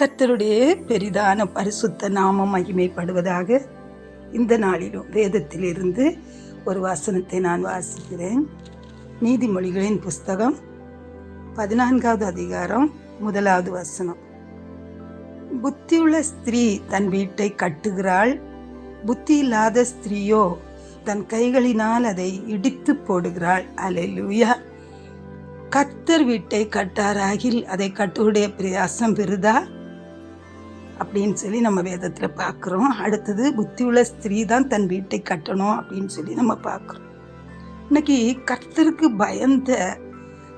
கர்த்தருடைய பெரிதான பரிசுத்த நாமம் மகிமைப்படுவதாக இந்த நாளிலும் வேதத்திலிருந்து ஒரு வசனத்தை நான் வாசிக்கிறேன். நீதிமொழிகளின் புஸ்தகம் பதினான்காவது அதிகாரம் முதலாவது வசனம். புத்தியுள்ள ஸ்திரீ தன் வீட்டை கட்டுகிறாள் புத்தி இல்லாத ஸ்திரீயோ தன் கைகளினால் அதை இடித்து போடுகிறாள். அலையிலுயா கத்தர் வீட்டை கட்டாராகில் அதை கட்டுடைய பிரயாசம் பெருதா அப்படின்னு சொல்லி நம்ம வேதத்தில் பார்க்குறோம். அடுத்தது புத்தியுள்ள ஸ்திரீ தான் தன் வீட்டை கட்டணும் அப்படின்னு சொல்லி நம்ம பார்க்குறோம். இன்னைக்கு கர்த்தருக்கு பயந்த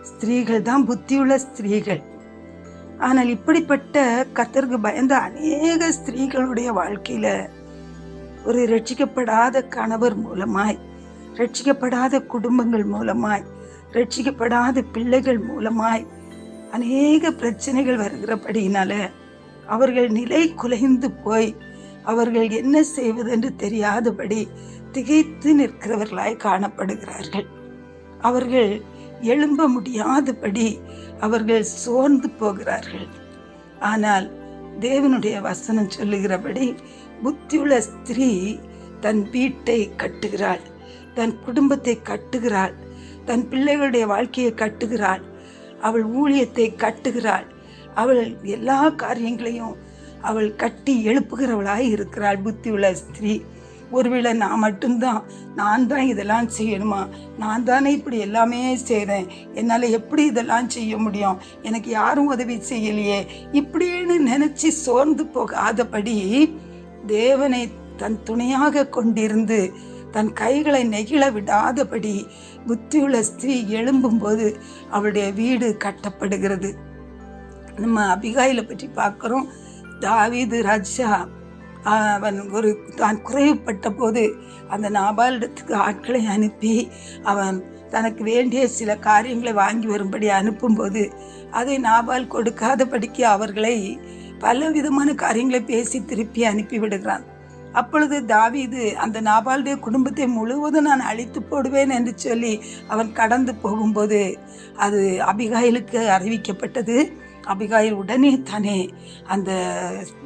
ஸ்திரீகள் தான் புத்தியுள்ள ஸ்திரீகள். ஆனால் இப்படிப்பட்ட கர்த்தருக்கு பயந்த அநேக ஸ்திரீகளுடைய வாழ்க்கையில் ஒரு ரட்சிக்கப்படாத கணவர் மூலமாய் ரட்சிக்கப்படாத குடும்பங்கள் மூலமாய் ரட்சிக்கப்படாத பிள்ளைகள் மூலமாய் அநேக பிரச்சனைகள் வருகிறபடியினால அவர்கள் நிலை குலைந்து போய் அவர்கள் என்ன செய்வதென்று தெரியாதபடி திகைத்து நிற்கிறவர்களாய் காணப்படுகிறார்கள். அவர்கள் எழும்ப முடியாதபடி அவர்கள் சோர்ந்து போகிறார்கள். ஆனால் தேவனுடைய வசனம் சொல்லுகிறபடி புத்தியுள்ள ஸ்திரீ தன் வீட்டை கட்டுகிறாள் தன் குடும்பத்தை கட்டுகிறாள் தன் பிள்ளைகளுடைய வாழ்க்கையை கட்டுகிறாள் அவள் ஊழியத்தை கட்டுகிறாள் அவள் எல்லா காரியங்களையும் அவள் கட்டி எழுப்புகிறவளாய் இருக்கிறாள். புத்தி உள்ள ஸ்திரீ ஒருவேளை நான் மட்டும்தான் நான் தான் இதெல்லாம் செய்யணுமா? நான் தானே இப்படி எல்லாமே செய்கிறேன் என்னால் எப்படி இதெல்லாம் செய்ய முடியும்? எனக்கு யாரும் உதவி செய்யலையே. இப்படின்னு நினச்சி சோர்ந்து போகாதபடி தேவனை தன் துணையாக கொண்டிருந்து தன் கைகளை நெகிழ விடாதபடி புத்தியுள்ள ஸ்திரீ எழும்பும்போது அவளுடைய வீடு கட்டப்படுகிறது. நம்ம அபிகாயில பற்றி பார்க்குறோம். தாவீது ராஜா அவன் ஒரு தான் குறைவுப்பட்ட போது அந்த நாபாலிடத்துக்கு ஆட்களை அனுப்பி அவன் தனக்கு வேண்டிய சில காரியங்களை வாங்கி வரும்படி அனுப்பும்போது அதை நாபால் கொடுக்காதபடிக்கு அவர்களை பல விதமான காரியங்களை பேசி திருப்பி அனுப்பி விடுகிறான். அப்பொழுது தாவீது அந்த நாபாலுடைய குடும்பத்தை முழுவதும் நான் அழித்து போடுவேன் என்று சொல்லி அவன் கடந்து போகும்போது அது அபிகாயிலுக்கு அறிவிக்கப்பட்டது. அபிகாயில் உடனே தானே அந்த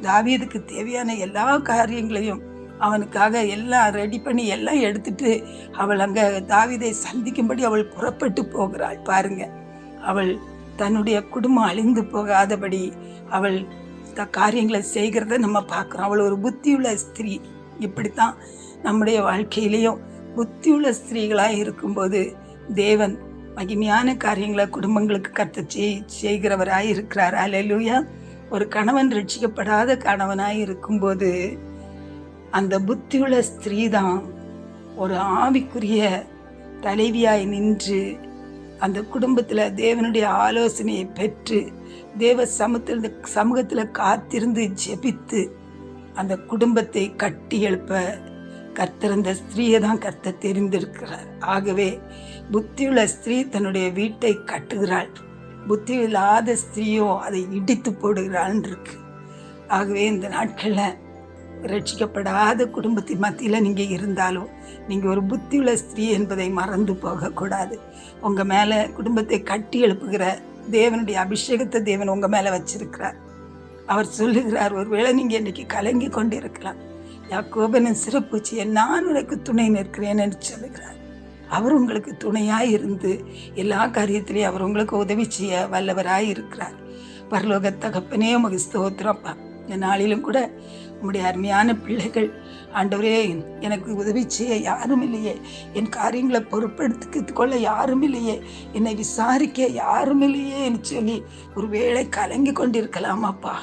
தாவியதுக்கு தேவையான எல்லா காரியங்களையும் அவனுக்காக எல்லாம் ரெடி பண்ணி எல்லாம் எடுத்துட்டு அவள் அங்கே தாவிதை சந்திக்கும்படி அவள் புறப்பட்டு போகிறாள். பாருங்க. அவள் தன்னுடைய குடும்பம் அழிந்து போகாதபடி அவள் த காரியங்களை செய்கிறத நம்ம பார்க்குறோம். அவள் ஒரு புத்தியுள்ள ஸ்திரீ. இப்படித்தான் நம்முடைய வாழ்க்கையிலையும் புத்தியுள்ள ஸ்திரீகளாக இருக்கும்போது தேவன் மகிமையான காரியங்களை குடும்பங்களுக்கு கத்த செய்கிறவராய் இருக்கிறார். அலையிலுயா ஒரு கணவன் ரட்சிக்கப்படாத கணவனாய் இருக்கும்போது அந்த புத்தியுள்ள ஸ்திரீ தான் ஒரு ஆவிக்குரிய தலைவியாய் நின்று அந்த குடும்பத்தில் தேவனுடைய ஆலோசனையை பெற்று தேவ சமத்தில் சமூகத்தில் காத்திருந்து ஜெபித்து அந்த குடும்பத்தை கட்டி எழுப்ப கர்த்தர் அந்த ஸ்திரீயை தான் கர்த்தர் தெரிந்திருக்கிறார். ஆகவே புத்தியுள்ள ஸ்திரீ தன்னுடைய வீட்டை கட்டுகிறாள். புத்தி இல்லாத ஸ்திரீயோ அதை இடித்து போடுகிறாள் இருக்கு ஆகவே இந்த நாட்களில் ரட்சிக்கப்படாத குடும்பத்தின் மத்தியில் நீங்கள் இருந்தாலும் நீங்கள் ஒரு புத்தியுள்ள ஸ்திரீ என்பதை மறந்து போகக்கூடாது. உங்கள் மேலே குடும்பத்தை கட்டி எழுப்புகிற தேவனுடைய அபிஷேகத்தை தேவன் உங்கள் மேலே வச்சிருக்கிறார். அவர் சொல்லுகிறார் ஒருவேளை நீங்கள் இன்றைக்கி கலங்கி கொண்டு இருக்கலாம் யாக்கோபனின் சிறப்பூச்சியை நான் உனக்கு துணை நிற்கிறேன் என்று சொல்லுகிறார். அவர் உங்களுக்கு துணையாக இருந்து எல்லா காரியத்திலையும் அவர் உங்களுக்கு உதவி செய்ய வல்லவராய் இருக்கிறார். பரலோக தகப்பனே உமக்கு ஸ்தோத்திரப்பா இந்த நாளிலும் கூட உம்முடைய அருமையான பிள்ளைகள் ஆண்டவரே எனக்கு உதவி செய்ய யாரும் இல்லையே. என் காரியங்களை பொறுப்பெடுத்து கொள்ள யாரும் இல்லையே. என்னை விசாரிக்க யாரும் இல்லையே என்று சொல்லி ஒரு வேளை கொண்டிருக்கலாம் கொண்டிருக்கலாமாப்பா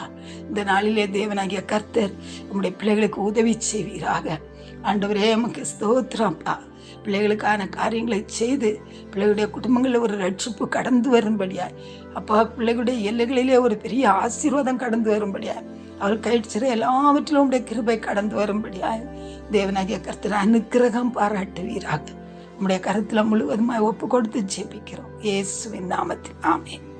இந்த நாளிலே தேவனாகிய கர்த்தர் உம்முடைய பிள்ளைகளுக்கு உதவி செய்வீராக. ஆண்டவரே நமக்கு ஸ்தோத்திரம்ப்பா பிள்ளைகளுக்கான காரியங்களை செய்து பிள்ளைகளுடைய குடும்பங்களில் ஒரு ரட்சிப்பு கடந்து வரும்படியாய். அப்பா பிள்ளைகளுடைய எல்லைகளிலே ஒரு பெரிய ஆசீர்வாதம் கடந்து வரும்படியாய். அவள் கயிற்சிற எல்லாவற்றிலும் உடைய கிருபை கடந்து வரும்படியாய் தேவனாகிய கருத்தில் அனுக்கிரகம் பாராட்டுவீராக. உடைய கருத்தில் முழுவதுமாய் ஒப்பு கொடுத்து ஜெபிக்கிறோம். இயேசுவின் நாமத்தில். ஆமேன்.